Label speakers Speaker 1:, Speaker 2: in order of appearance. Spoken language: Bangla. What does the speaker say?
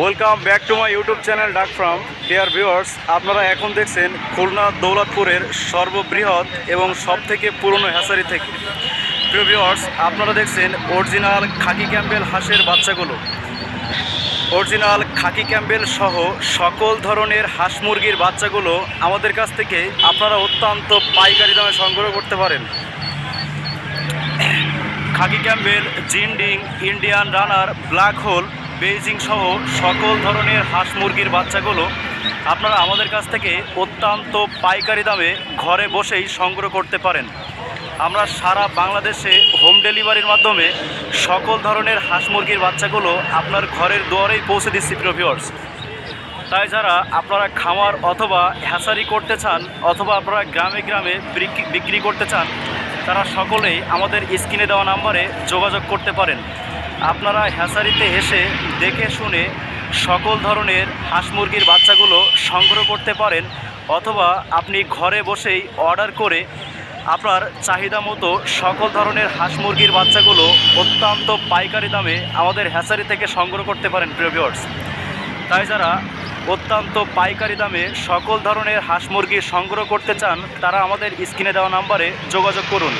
Speaker 1: Welcome back to my YouTube channel duck from dear viewers আপনারা এখন দেখছেন খুলনা দৌলতপুরের সর্ববৃহৎ এবং সবথেকে পুরনো হ্যাসারি থেকে। প্রিয় ভিউয়ার্স আপনারা দেখছেন অরিজিনাল খাকি ক্যাম্পেল হাঁসের বাচ্চাগুলো। অরিজিনাল খাকি ক্যাম্পেল সহ সকল ধরনের হাঁস মুরগির বাচ্চাগুলো আমাদের কাছ থেকে আপনারা অত্যন্ত পাইকারি দামে সংগ্রহ করতে পারেন। Khaki Campbell Jinding, Indian runner, black hole Beijing সহ সকল ধরনের হাঁস মুরগির বাচ্চাগুলো আপনারা আমাদের কাছ থেকে অত্যন্ত পাইকারি দামে ঘরে বসেই সংগ্রহ করতে পারেন। আমরা সারা বাংলাদেশে হোম ডেলিভারির মাধ্যমে সকল ধরনের হাঁস মুরগির বাচ্চাগুলো আপনার ঘরের দুয়ারেই পৌঁছে দিচ্ছি, প্রিয় ভিউয়ার্স তাই যারা আপনারা খামার অথবা হ্যাসারি করতে চান অথবা আপনারা গ্রামে গ্রামে বিক্রি করতে চান, তারা সকলেই আমাদের স্ক্রিনে দেওয়া নাম্বারে যোগাযোগ করতে পারেন। আপনারা হ্যাসারিতে এসে দেখে শুনে সকল ধরনের হাঁস মুরগির বাচ্চাগুলো সংগ্রহ করতে পারেন অথবা আপনি ঘরে বসেই অর্ডার করে আপনার চাহিদা মতো সকল ধরনের হাঁস মুরগির বাচ্চাগুলো অত্যন্ত পাইকারি দামে আমাদের হ্যাসারি থেকে সংগ্রহ করতে পারেন, প্রিয় ভিউয়ার্স তাই যারা অত্যন্ত পাইকারি দামে সকল ধরনের হাঁস মুরগি সংগ্রহ করতে চান, তারা আমাদের স্ক্রিনে দেওয়া নাম্বারে যোগাযোগ করুন।